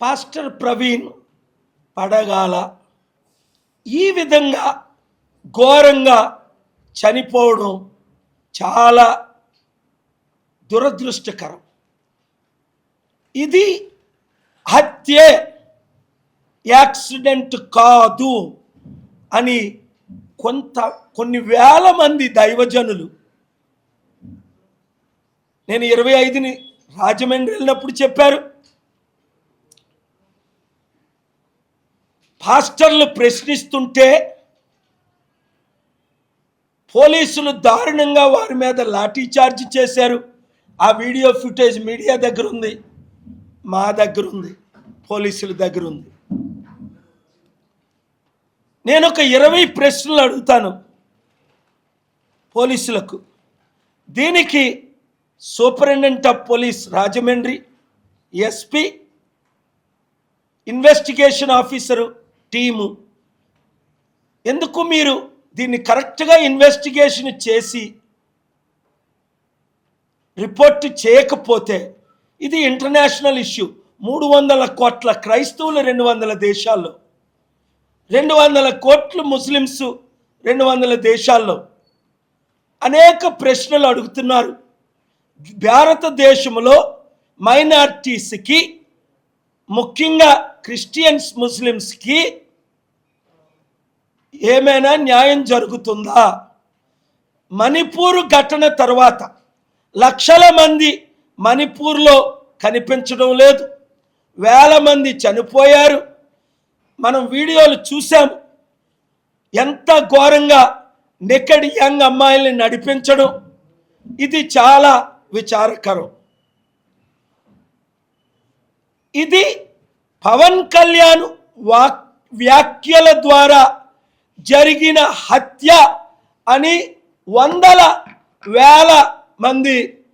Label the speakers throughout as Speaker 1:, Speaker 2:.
Speaker 1: Pastor Praveen పడగాల ఈ విధంగా ఘోరంగా చనిపోవడం చాలా దురదృష్టకరం. ఇది హత్యే యాక్సిడెంట్ కాదు అని కొంత కొన్ని వేల మంది దైవజనులు నేను ఇరవై ఐదుని రాజమండ్రి వెళ్ళినప్పుడు చెప్పారు. పాస్టర్లు ప్రశ్నిస్తుంటే పోలీసులు దారుణంగా వారి మీద లాఠీ చార్జ్ చేశారు. ఆ వీడియో ఫుటేజ్ మీడియా దగ్గర ఉంది. మా దగ్గర ఉంది. పోలీసుల దగ్గర ఉంది. నేను ఒక ఇరవై ప్రశ్నలు అడుగుతాను పోలీసులకు. దీనికి superintendent of police Rajahmundry SP investigation officer team. ఎందుకు మీరు దీన్ని కరెక్ట్గా ఇన్వెస్టిగేషన్ చేసి రిపోర్ట్ చేయకపోతే? ఇది ఇంటర్నేషనల్ ఇష్యూ. మూడు వందల కోట్ల క్రైస్తవులు రెండు వందల దేశాల్లో. రెండు వందల కోట్లు ముస్లిమ్స్ రెండు వందల దేశాల్లో. అనేక ప్రశ్నలు అడుగుతున్నారు. భారతదేశంలో మైనార్టీస్కి ముఖ్యంగా క్రిస్టియన్స్ ముస్లిమ్స్కి ఏమైనా న్యాయం జరుగుతుందా? మణిపూర్ ఘటన తర్వాత లక్షల మంది మణిపూర్లో కనిపించడం లేదు. వేల మంది చనిపోయారు. మనం వీడియోలు చూసాము ఎంత ఘోరంగా నెక్కడ్ యంగ్ అమ్మాయిల్ని నడిపించడం. ఇది చాలా విచారకరం. ఇది పవన్ కళ్యాణ్ వాక్ వ్యాఖ్యల ద్వారా జరిగిన హత్య అని వందల వేల మంది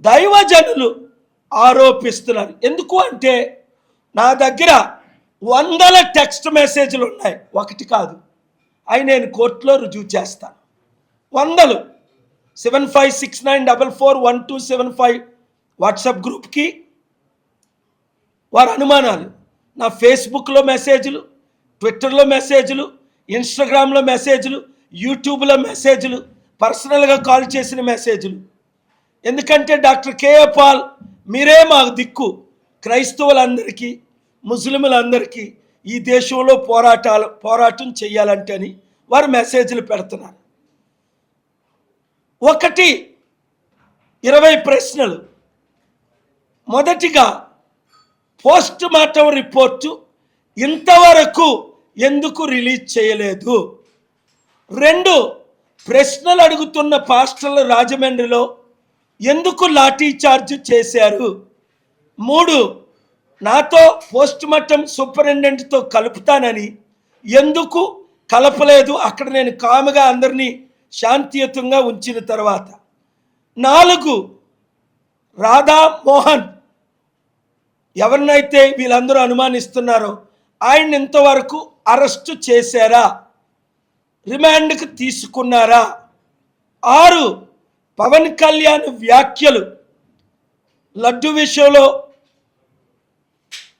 Speaker 1: దైవజనులు ఆరోపిస్తున్నారు. ఎందుకు అంటే నా దగ్గర వందల టెక్స్ట్ మెసేజ్లు ఉన్నాయి. ఒకటి కాదు. అవి నేను కోర్టులో రుజువు చేస్తాను. వందలు. Seven five six nine double four one two seven five WhatsApp గ్రూప్కి వారి అనుమానాలు. నా ఫేస్బుక్లో మెసేజ్లు ట్విట్టర్లో మెసేజ్లు ఇన్స్టాగ్రామ్లో మెసేజ్లు యూట్యూబ్లో మెసేజ్లు పర్సనల్గా కాల్ చేసిన మెసేజ్లు ఎందుకంటే డాక్టర్ కేఏ పాల్ మీరే మాకు దిక్కు. క్రైస్తవులందరికీ ముస్లింలందరికీ ఈ దేశంలో పోరాటాలు పోరాటం చేయాలంటే అని వారు మెసేజ్లు పెడుతున్నారు. ఒకటి ఇరవై ప్రశ్నలు. మొదటిగా పోస్ట్ మార్టం రిపోర్టు ఇంతవరకు ఎందుకు రిలీజ్ చేయలేదు? రెండు ప్రశ్నలు అడుగుతున్న పాస్టర్లు రాజమండ్రిలో ఎందుకు లాఠీ చార్జ్ చేశారు? మూడు నాతో పోస్ట్ మార్టం సూపరింటెండెంట్తో కలుపుతానని ఎందుకు కలపలేదు? అక్కడ నేను కాముగా అందరినీ శాంతియుతంగా ఉంచిన తర్వాత నాలుగు రాధా మోహన్ ఎవరినైతే వీళ్ళందరూ అనుమానిస్తున్నారో ఆయన ఇంతవరకు అరెస్టు చేశారా? రిమాండ్కు తీసుకున్నారా? ఆరు పవన్ కళ్యాణ్ వ్యాఖ్యలు లడ్డు విషయంలో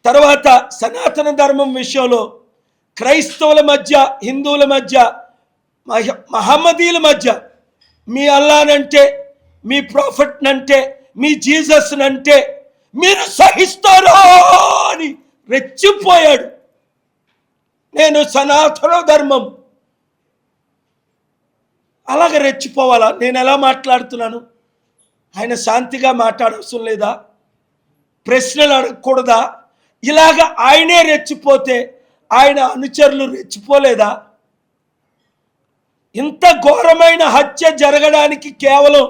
Speaker 1: తర్వాత సనాతన ధర్మం విషయంలో క్రైస్తవుల మధ్య హిందువుల మధ్య మహమ్మదీల మధ్య మీ అల్లానంటే మీ ప్రాఫిట్నంటే మీ జీసస్నంటే మీరు సహిస్తారా అని రెచ్చిపోయాడు. నేను సనాతన ధర్మం. అలాగ రెచ్చిపోవాలా? నేను ఎలా మాట్లాడుతున్నాను? ఆయన శాంతిగా మాట్లాడవసరం లేదా? ప్రశ్నలు అడగకూడదా? ఇలాగ ఆయనే రెచ్చిపోతే ఆయన అనుచరులు రెచ్చిపోలేదా? ఇంత ఘోరమైన హత్య జరగడానికి కేవలం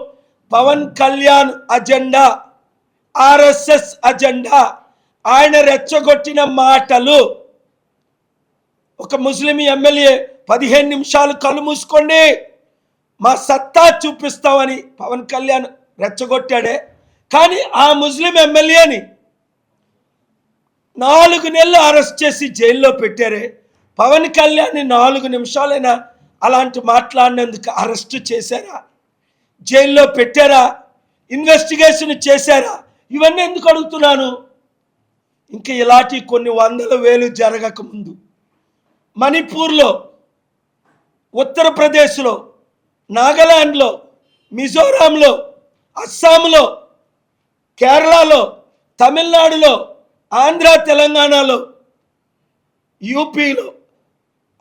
Speaker 1: Pawan Kalyan agenda RSS agenda ఆయన రెచ్చగొట్టిన మాటలు. ఒక ముస్లిం ఎమ్మెల్యే పదిహేను నిమిషాలు కళ్ళు మూసుకోండి. మా సత్తా చూపిస్తామని పవన్ కళ్యాణ్ రెచ్చగొట్టాడే. కానీ ఆ ముస్లిం ఎమ్మెల్యేని నాలుగు నెలలు అరెస్ట్ చేసి జైల్లో పెట్టారే. పవన్ కళ్యాణ్ని నాలుగు నిమిషాలైనా అలాంటి మాట్లాడినందుకు అరెస్ట్ చేశారా? జైల్లో పెట్టారా? ఇన్వెస్టిగేషన్ చేశారా? ఇవన్నీ ఎందుకు అడుగుతున్నాను? ఇంకా ఇలాంటి కొన్ని వందల వేలు జరగకముందు మణిపూర్లో ఉత్తరప్రదేశ్లో నాగాలాండ్లో మిజోరాంలో అస్సాంలో కేరళలో తమిళనాడులో ఆంధ్ర తెలంగాణలో యూపీలో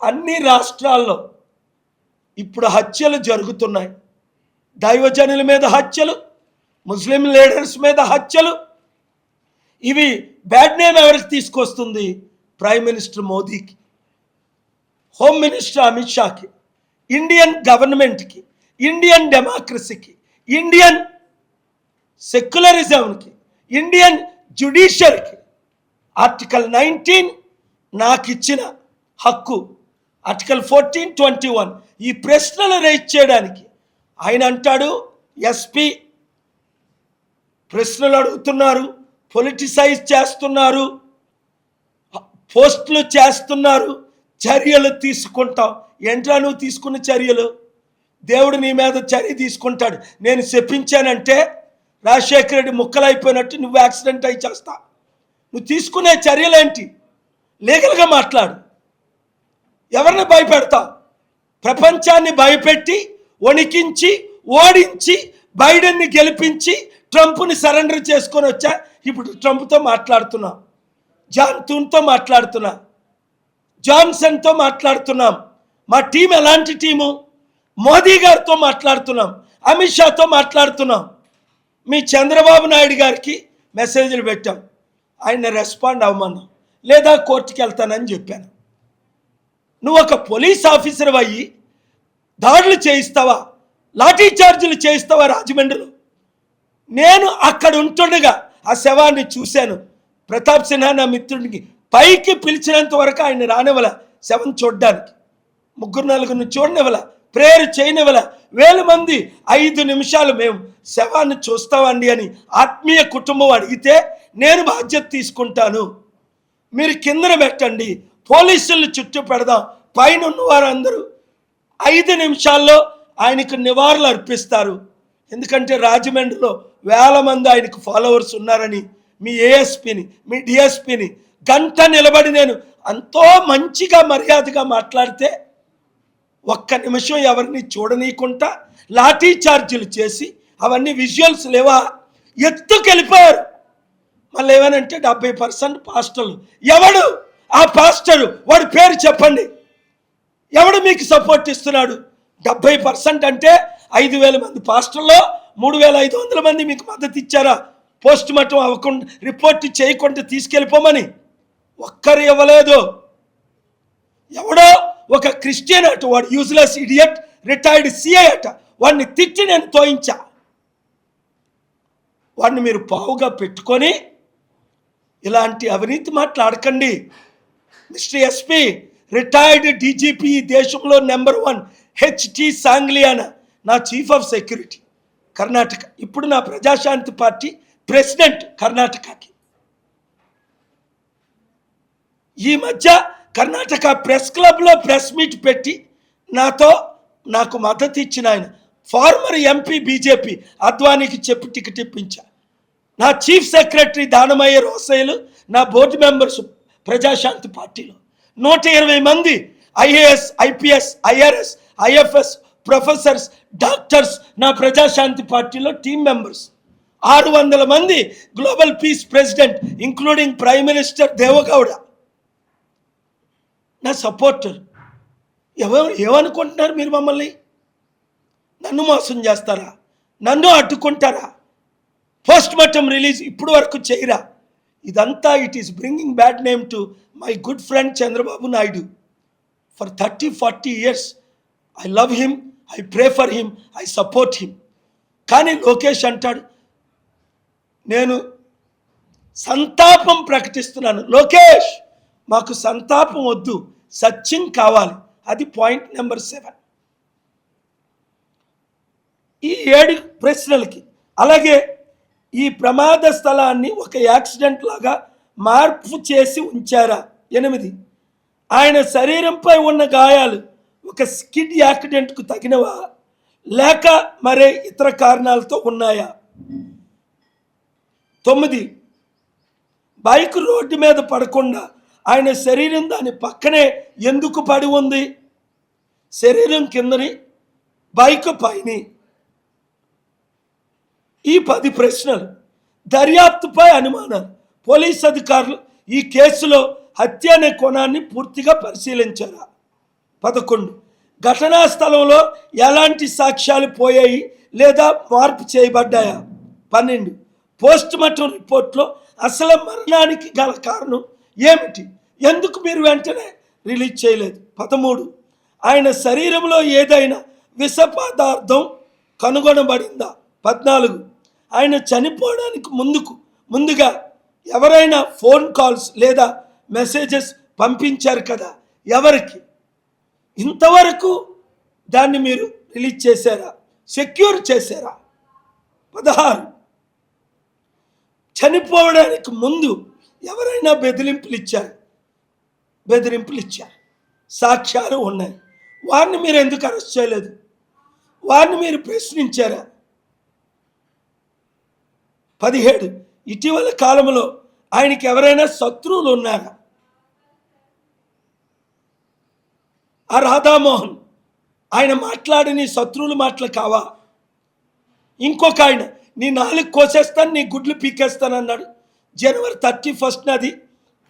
Speaker 1: అన్ని రాష్ట్రాల్లో ఇప్పుడు హత్యలు జరుగుతున్నాయి. దైవజనుల మీద హత్యలు ముస్లిం లీడర్స్ మీద హత్యలు. ఇవి బ్యాడ్ నేమ్ ఎవరికి తీసుకొస్తుంది? ప్రైమ్ మినిస్టర్ మోదీకి హోమ్ మినిస్టర్ అమిత్ షాకి ఇండియన్ గవర్నమెంట్కి ఇండియన్ డెమోక్రసీకి ఇండియన్ సెక్యులరిజంకి ఇండియన్ జ్యుడిషియరీకి ఆర్టికల్ నైన్టీన్ నాకు ఇచ్చిన హక్కు ఆర్టికల్ ఫోర్టీన్ ట్వంటీ వన్ ఈ ప్రశ్నలు రైజ్ చేయడానికి ఆయన అంటాడు ఎస్పీ ప్రశ్నలు అడుగుతున్నారు పొలిటిసైజ్ చేస్తున్నారు పోస్టులు చేస్తున్నారు చర్యలు తీసుకుంటాం. ఏంట్రా నువ్వు తీసుకున్న చర్యలు? దేవుడు నీ మీద చర్య తీసుకుంటాడు. నేను చెప్పించానంటే రాజశేఖర రెడ్డి ముక్కలైపోయినట్టు నువ్వు యాక్సిడెంట్ అయి చేస్తా. నువ్వు తీసుకునే చర్యలేంటి? లీగల్గా మాట్లాడు. ఎవరిని భయపెడతావు? ప్రపంచాన్ని భయపెట్టి వణికించి ఓడించి బైడెన్ని గెలిపించి ట్రంప్ని సరెండర్ చేసుకొని వచ్చా. ఇప్పుడు ట్రంప్తో మాట్లాడుతున్నాం. జాన్ తూన్తో మాట్లాడుతున్నా. జాన్సన్తో మాట్లాడుతున్నాం. మా టీం ఎలాంటి టీము? మోదీ గారితో మాట్లాడుతున్నాం. అమిత్ షాతో మాట్లాడుతున్నాం. మీ చంద్రబాబు నాయుడు గారికి మెసేజ్లు పెట్టాం. ఆయన రెస్పాండ్ అవ్వమన్నాం లేదా కోర్టుకి వెళ్తానని చెప్పాను. నువ్వు ఒక పోలీస్ ఆఫీసర్ అయ్యి దాడులు చేయిస్తావా? లాఠీ చార్జీలు చేయిస్తావా రాజమండ్రిలో? నేను అక్కడ ఉంటుండగా ఆ శవాన్ని చూశాను. ప్రతాప్ సిన్హా నా మిత్రుడికి పైకి పిలిచినంత వరకు ఆయన రానివ్వల శవం చూడ్డానికి. ముగ్గురు నలుగురిని చూడనివ్వల ప్రేయర్ చేయనివ్వల. వేల మంది ఐదు నిమిషాలు మేము శవాన్ని చూస్తామండి అని ఆత్మీయ కుటుంబం అడిగితే నేను బాధ్యత తీసుకుంటాను. మీరు కిందన పెట్టండి పోలీసులు చుట్టూ పెడదాం. పైన ఉన్నవారందరూ ఐదు నిమిషాల్లో ఆయనకు నివాళులు అర్పిస్తారు. ఎందుకంటే రాజమండ్రిలో వేల మంది ఆయనకు ఫాలోవర్స్ ఉన్నారని మీ ఏఎస్పిని మీ డిఎస్పిని గంట నిలబడి నేను అంతో మంచిగా మర్యాదగా మాట్లాడితే ఒక్క నిమిషం ఎవరిని చూడనీయకుండా లాఠీ చార్జీలు చేసి అవన్నీ విజువల్స్ లేవా? ఎత్తుకెళ్ళిపోయారు. మళ్ళీ ఏమనంటే డెబ్బై పర్సెంట్ పాస్టర్లు. ఎవడు? ఆ పాస్టరు వాడి పేరు చెప్పండి. ఎవడు మీకు సపోర్ట్ ఇస్తున్నాడు? డెబ్బై పర్సెంట్ అంటే ఐదు వేల మంది పాస్టర్లో మూడు వేల ఐదు వందల మంది మీకు మద్దతు ఇచ్చారా? పోస్ట్ మార్టం అవ్వకుండా రిపోర్ట్ చేయకుండా తీసుకెళ్ళిపోమని. ఒక్కరు ఇవ్వలేదు. ఎవడో ఒక క్రిస్టియన్ అట వాడు యూజ్లెస్ ఇడియట్ రిటైర్డ్ సిఐ అట వాడిని తిట్టి నేను తోయించా. వాడిని మీరు పావుగా పెట్టుకొని ఇలాంటి అవినీతి మాట్లాడకండి. మిస్టర్ ఎస్పీ రిటైర్డ్ డీజీపీ దేశంలో నెంబర్ వన్ హెచ్టి సాంగ్లియానా నా చీఫ్ ఆఫ్ సెక్యూరిటీ కర్ణాటక ఇప్పుడు నా ప్రజాశాంతి పార్టీ ప్రెసిడెంట్ కర్ణాటకకి ఈ మధ్య కర్ణాటక ప్రెస్ క్లబ్లో ప్రెస్ మీట్ పెట్టి నాతో నాకు మద్దతు ఇచ్చిన ఆయన ఫార్మర్ ఎంపీ బీజేపీ అద్వానీకి చెప్పి టికెట్ ఇప్పించా. నా చీఫ్ సెక్రటరీ దానమయ్య రోసయ్యలు నా బోర్డు మెంబర్స్ ప్రజాశాంతి పార్టీలో. నూట ఇరవై మంది IAS IPS IRS IFS professors doctors నా ప్రజాశాంతి పార్టీలో టీం మెంబర్స్. ఆరు వందల మంది global peace president including prime minister Deve Gowda. నా సపోర్టర్. ఎవరు ఏమనుకుంటున్నారు మీరు మమ్మల్ని? నన్ను మోసం చేస్తారా? నన్ను అడ్డుకుంటారా? పోస్ట్ మార్టం రిలీజ్ ఇప్పుడు వరకు చేయరా? ఇదంతా it is bringing bad name to my good friend Chandrababu Naidu for thirty forty years I love him I pray for him I support him కానీ లోకేష్ అంటాడు నేను సంతాపం ప్రకటిస్తున్నాను. లోకేష్ మాకు సంతాపం వద్దు సత్యం కావాలి. అది పాయింట్ నెంబర్ సెవెన్ ఈ ఏడు ప్రశ్నలకి అలాగే ఈ ప్రమాద స్థలాన్ని ఒక యాక్సిడెంట్ లాగా మార్పు చేసి ఉంచారా? ఎనిమిది. ఆయన శరీరంపై ఉన్న గాయాలు ఒక స్కిడ్ యాక్సిడెంట్కు తగినవా? లేక మరే ఇతర కారణాలతో ఉన్నాయా? తొమ్మిది. బైక్ రోడ్డు మీద పడకుండా ఆయన శరీరం దాని పక్కనే ఎందుకు పడి ఉంది? శరీరం కిందని బైక్ పైని. ఈ పది ప్రశ్నలు దర్యాప్తుపై అనుమానాలు. పోలీస్ అధికారులు ఈ కేసులో హత్య అనే కోణాన్ని పూర్తిగా పరిశీలించారా? పదకొండు. ఘటనా స్థలంలో ఎలాంటి సాక్ష్యాలు పోయాయి లేదా మార్పు చేయబడ్డాయా? పన్నెండు. పోస్ట్ మార్టం రిపోర్ట్లో అసలు మరణానికి గల కారణం ఏమిటి? ఎందుకు మీరు వెంటనే రిలీజ్ చేయలేదు? పదమూడు. ఆయన శరీరంలో ఏదైనా విష పదార్థం కనుగొనబడిందా? పద్నాలుగు. ఆయన చనిపోవడానికి ముందుకు ముందుగా ఎవరైనా ఫోన్ కాల్స్ లేదా మెసేజెస్ పంపించారు కదా ఎవరికి? ఇంతవరకు దాన్ని మీరు రిలీజ్ చేశారా? సెక్యూర్ చేశారా? పదహారు. చనిపోవడానికి ముందు ఎవరైనా బెదిరింపులు ఇచ్చారు? బెదిరింపులు ఇచ్చారు. సాక్ష్యాలు ఉన్నాయి. వారిని మీరు ఎందుకు అరెస్ట్ చేయలేదు? వారిని మీరు ప్రశ్నించారా? పదిహేడు. ఇటీవల కాలంలో ఆయనకి ఎవరైనా శత్రువులు ఉన్నారా? ఆ రాధామోహన్ ఆయన మాట్లాడి నీ శత్రువులు మాటలు కావా? ఇంకొక ఆయన నీ నాలుగు కోసేస్తాను నీ గుడ్లు పీకేస్తాను అన్నాడు. జనవరి థర్టీ ఫస్ట్ నది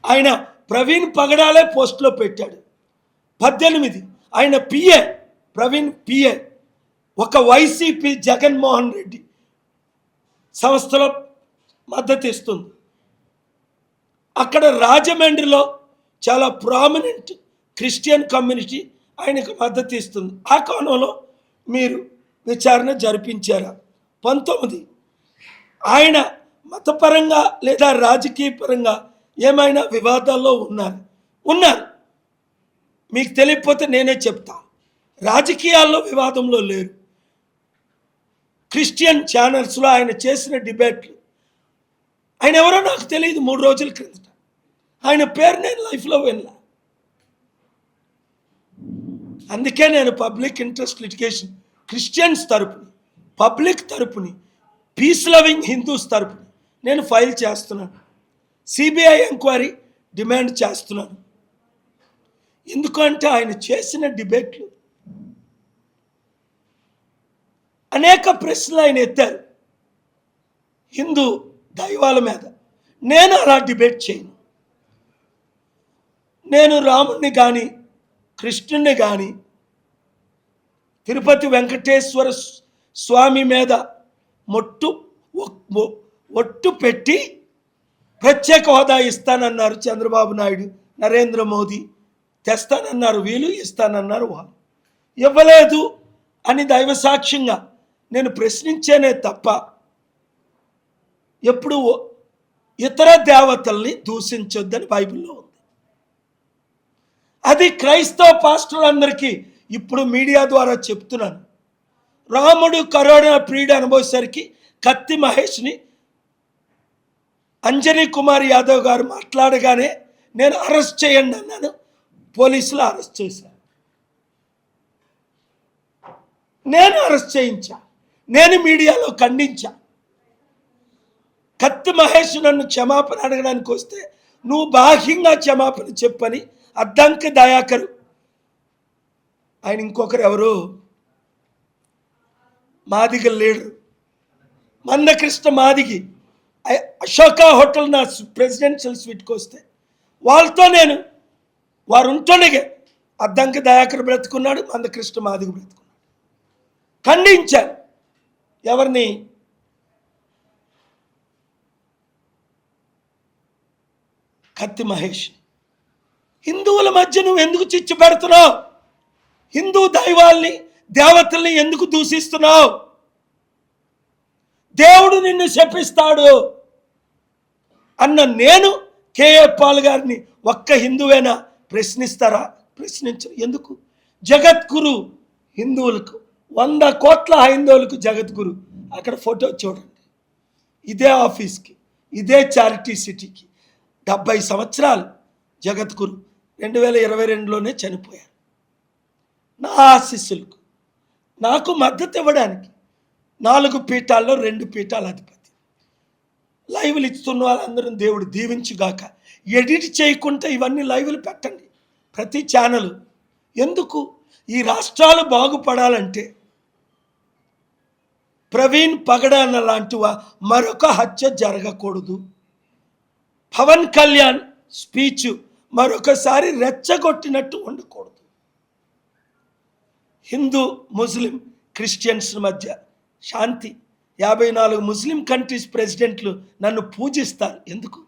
Speaker 1: ఆయన ప్రవీణ్ పగడాలే పోస్ట్లో పెట్టాడు. పద్దెనిమిది. ఆయన పిఏ ప్రవీణ్ పిఏ. ఒక వైసీపీ జగన్మోహన్ రెడ్డి. సంస్థలో మద్దతు ఇస్తుంది. అక్కడ రాజమండ్రిలో చాలా ప్రామినెంట్ క్రిస్టియన్ కమ్యూనిటీ ఆయనకు మద్దతు ఇస్తుంది. ఆ కోణంలో మీరు విచారణ జరిపించారా? పంతొమ్మిది ఆయన మతపరంగా లేదా రాజకీయ పరంగా ఏమైనా వివాదాల్లో ఉన్నారు? ఉన్నారు. మీకు తెలియకపోతే నేనే చెప్తా. రాజకీయాల్లో వివాదంలో లేరు. క్రిస్టియన్ ఛానల్స్లో ఆయన చేసిన డిబేట్లు. ఆయన ఎవరో నాకు తెలియదు మూడు రోజుల క్రిందట. ఆయన పేరు నేను లైఫ్లో వెళ్ళా అందుకే నేను పబ్లిక్ ఇంట్రెస్ట్ లిటిగేషన్ క్రిస్టియన్స్ తరపుని పబ్లిక్ తరపుని పీస్ లవింగ్ హిందూస్ తరపుని నేను ఫైల్ చేస్తున్నాను. సిబిఐ ఎంక్వైరీ డిమాండ్ చేస్తున్నాను. ఎందుకంటే ఆయన చేసిన డిబేట్లు అనేక ప్రశ్నలు ఆయన ఎత్తారు. హిందూ దైవాల మీద. నేను అలా డిబేట్ చేయను. నేను రాముణ్ణి కానీ కృష్ణుణ్ణి కానీ తిరుపతి వెంకటేశ్వర స్వామి మీద మొట్టు ఒట్టు పెట్టి ప్రత్యేక హోదా ఇస్తానన్నారు చంద్రబాబు నాయుడు నరేంద్ర మోదీ. తెస్తానన్నారు వీళ్ళు ఇస్తానన్నారు వాళ్ళు. ఇవ్వలేదు అని దైవ సాక్ష్యంగా నేను ప్రశ్నించేనే తప్ప ఎప్పుడు ఇతర దేవతల్ని దూషించొద్దని బైబిల్లో ఉంది. అది క్రైస్తవ పాస్టర్లందరికీ ఇప్పుడు మీడియా ద్వారా చెప్తున్నాను. రాముడు కరోనా ప్రియుడు అనుభవేసరికి కత్తి మహేష్ని అంజనీ కుమార్ యాదవ్ గారు మాట్లాడగానే నేను అరెస్ట్ చేయండి అన్నాను. పోలీసులు అరెస్ట్ చేశాను నేను అరెస్ట్ చేయించాను నేను మీడియాలో ఖండించా. కత్తి మహేష్ నన్ను క్షమాపణ అడగడానికి వస్తే నువ్వు బాహ్యంగా క్షమాపణ చెప్పని అద్దంక దయాకరు. ఆయన ఇంకొకరు ఎవరు? మాదిగ లీడరు. మందకృష్ణ మాదిగి. అశోక హోటల్ నా ప్రెసిడెన్షియల్ స్వీట్కి వస్తే వాళ్ళతో నేను వారు ఉంటూనే అద్దంక దయాకర్ బ్రతుకున్నాడు మందకృష్ణ మాదిగ బ్రతుకున్నాడు. ఖండించాను. ఎవరిని? కత్తి మహేష్. హిందువుల మధ్య నువ్వు ఎందుకు చిచ్చు పెడుతున్నావు? హిందూ దైవాల్ని దేవతల్ని ఎందుకు దూషిస్తున్నావు? దేవుడు నిన్ను శపిస్తాడు అన్న నేను కేఏ పాల్ గారిని ఒక్క హిందువేనా ప్రశ్నిస్తారా? ప్రశ్నించరు. ఎందుకు? జగద్గురు హిందువులకు వంద కోట్ల హైందవులకు జగద్గురు అక్కడ ఫోటో చూడండి. ఇదే ఆఫీస్కి ఇదే చారిటీ సిటీకి. డెబ్బై సంవత్సరాలు జగద్గురు రెండు వేల ఇరవై రెండులోనే చనిపోయారు. నా ఆశీస్సులకు నాకు మద్దతు ఇవ్వడానికి నాలుగు పీఠాల్లో రెండు పీఠాల అధిపతి. లైవ్లు ఇస్తున్న వాళ్ళందరూ దేవుడు దీవించుగాక. ఎడిట్ చేయకుండా ఇవన్నీ లైవ్లు పెట్టండి. ప్రతి ఛానల్. ఎందుకు? ఈ రాష్ట్రాలు బాగుపడాలంటే ప్రవీణ్ పగడాన లాంటి మరొక హత్య జరగకూడదు. పవన్ కళ్యాణ్ స్పీచ్ మరొకసారి రెచ్చగొట్టినట్టు ఉండకూడదు. హిందూ ముస్లిం క్రిస్టియన్స్ మధ్య శాంతి. యాభై నాలుగు ముస్లిం కంట్రీస్ ప్రెసిడెంట్లు నన్ను పూజిస్తారు. ఎందుకు?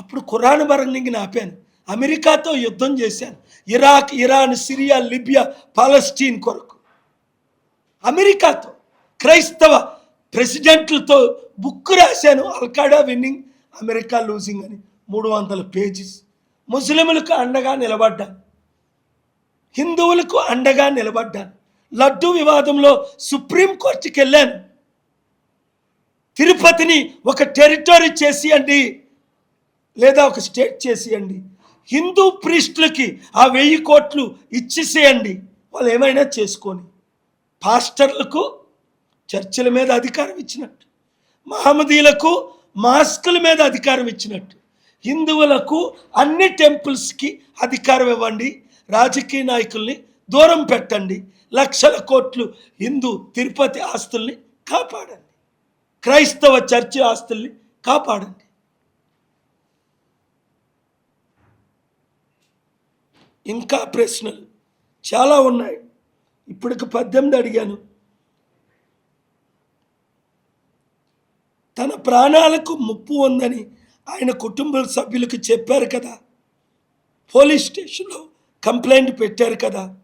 Speaker 1: అప్పుడు ఖురాన్ బరంగింగ్ ఆపాను. అమెరికాతో యుద్ధం చేశాను. Iraq Iran Syria Libya Palestine కొరకు. అమెరికాతో. క్రైస్తవ ప్రెసిడెంట్లతో బుక్ రాశాను. అల్కాడా విన్నింగ్ అమెరికా లూజింగ్ అని. మూడు వందల పేజీస్. ముస్లింలకు అండగా నిలబడ్డాను. హిందువులకు అండగా నిలబడ్డాను. లడ్డు వివాదంలో సుప్రీంకోర్టుకి వెళ్ళాను తిరుపతిని ఒక టెరిటరీ చేసియండి లేదా ఒక స్టేట్ చేసియండి. హిందూ ప్రీస్టులకి ఆ వెయ్యి కోట్లు ఇచ్చేసేయండి. వాళ్ళు ఏమైనా చేసుకొని. పాస్టర్లకు చర్చిల మీద అధికారం ఇచ్చినట్టు. మహమ్మదీలకు మాస్కుల మీద అధికారం ఇచ్చినట్టు. హిందువులకు అన్ని టెంపుల్స్కి అధికారం ఇవ్వండి. రాజకీయ నాయకుల్ని దూరం పెట్టండి. లక్షల కోట్లు హిందూ తిరుపతి ఆస్తుల్ని కాపాడండి. క్రైస్తవ చర్చి ఆస్తుల్ని కాపాడండి. ఇంకా ప్రశ్నలు చాలా ఉన్నాయి. ఇప్పటికి పద్దెనిమిది అడిగాను. తన ప్రాణాలకు ముప్పు ఉందని ఆయన కుటుంబ సభ్యులకు చెప్పారు కదా. పోలీస్ స్టేషన్లో కంప్లైంట్ పెట్టారు కదా.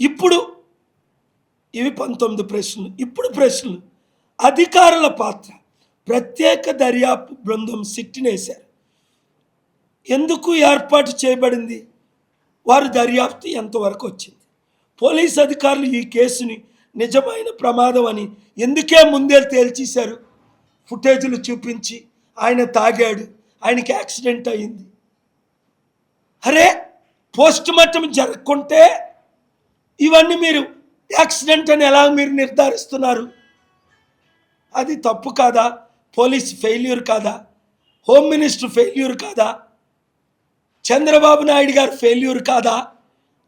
Speaker 1: ఇప్పుడు ఇవి పంతొమ్మిది ప్రశ్నలు. ఇప్పుడు ప్రశ్నలు. అధికారుల పాత్ర. ప్రత్యేక దర్యాప్తు బృందం సిట్టినేశారు. ఎందుకు ఏర్పాటు చేయబడింది? వారు దర్యాప్తు ఎంతవరకు వచ్చింది? పోలీస్ అధికారులు ఈ కేసుని నిజమైన ప్రమాదం అని ఎందుకే ముందే తేల్చేశారు? ఫుటేజీలు చూపించి ఆయన తాగాడు. ఆయనకి యాక్సిడెంట్ అయింది అరే పోస్ట్ మార్టం జరగకుంటే ఇవన్నీ మీరు యాక్సిడెంట్ అని ఎలా మీరు నిర్ధారిస్తున్నారు? అది తప్పు కాదా? పోలీస్ ఫెయిల్యూర్ కాదా? హోమ్ మినిస్టర్ ఫెయిల్యూర్ కాదా? చంద్రబాబు నాయుడు గారు ఫెయిల్యూర్ కాదా?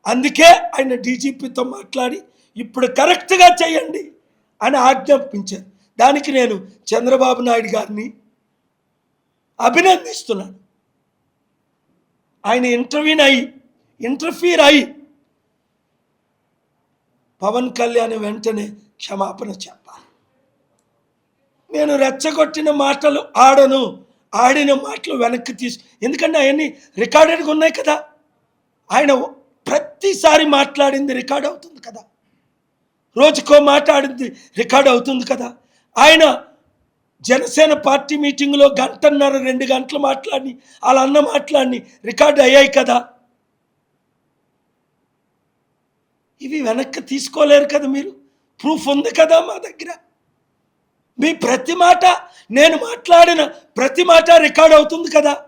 Speaker 1: అందుకే ఆయన డీజీపీతో మాట్లాడి ఇప్పుడు కరెక్ట్గా చేయండి అని ఆజ్ఞాపించారు. దానికి నేను చంద్రబాబు నాయుడు గారిని అభినందిస్తున్నాను. ఆయన ఇంటర్వ్యూన్ అయ్యి ఇంటర్ఫీర్ అయ్యి పవన్ కళ్యాణ్ వెంటనే క్షమాపణ చెప్పాలి. నేను రెచ్చగొట్టిన మాటలు ఆడను ఆడిన మాటలు వెనక్కి తీసు ఎందుకంటే అవన్నీ రికార్డెడ్గా ఉన్నాయి కదా. ఆయన ప్రతిసారి మాట్లాడింది రికార్డ్ అవుతుంది కదా. రోజుకో మాట్లాడింది రికార్డ్ అవుతుంది కదా. ఆయన జనసేన పార్టీ మీటింగ్లో గంటన్నర రెండు గంటలు మాట్లాడి వాళ్ళ అన్న మాట్లాడి రికార్డు అయ్యాయి కదా. ఇవి వెనక్కి తీసుకోలేరు కదా మీరు. ప్రూఫ్ ఉంది కదా మా దగ్గర. మీ ప్రతి మాట నేను మాట్లాడిన ప్రతి మాట రికార్డ్ అవుతుంది కదా.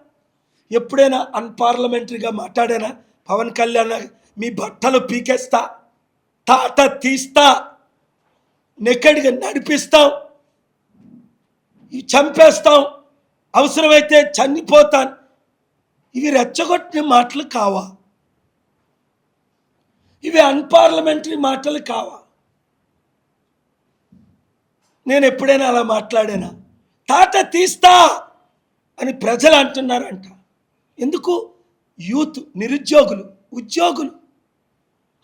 Speaker 1: ఎప్పుడైనా అన్పార్లమెంటరీగా మాట్లాడానా? పవన్ కళ్యాణ్ మీ బట్టలు పీకేస్తా తాత తీస్తా నెక్కడిగా నడిపిస్తావు. చంపేస్తాం. అవసరమైతే చనిపోతాను. ఇవి రెచ్చగొట్టిన మాటలు కావా? ఇవి అన్పార్లమెంటరీ మాటలు కావా? నేను ఎప్పుడైనా అలా మాట్లాడానా? తాట తీస్తా అని ప్రజలు అంటున్నారంట. ఎందుకు? యూత్ నిరుద్యోగులు ఉద్యోగులు.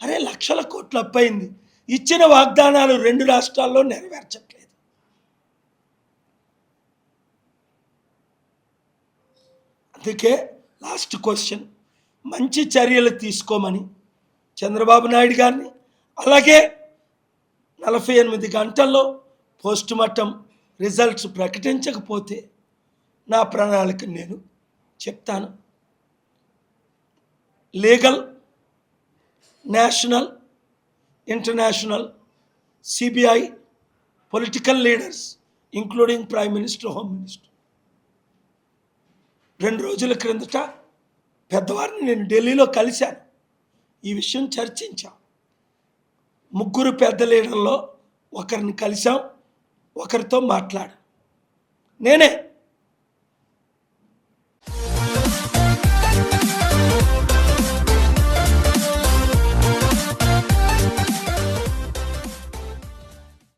Speaker 1: అరే లక్షల కోట్లు అప్పయింది. ఇచ్చిన వాగ్దానాలు రెండు రాష్ట్రాల్లో నెరవేర్చట్లేదు. అందుకే లాస్ట్ క్వశ్చన్. మంచి చర్యలు తీసుకోమని చంద్రబాబు నాయుడు గారిని అలాగే నలభై ఎనిమిది గంటల్లో పోస్ట్ మార్టం రిజల్ట్స్ ప్రకటించకపోతే నా ప్రణాళిక నేను చెప్తాను. Legal national international CBI political leaders including prime minister home minister. రెండు రోజుల క్రిందట పెద్దవారిని నేను ఢిల్లీలో కలిశాను. ఈ విషయం చర్చించాం. ముగ్గురు పెద్ద లీడర్లో ఒకరిని కలిశాం ఒకరితో మాట్లాడు. నేనే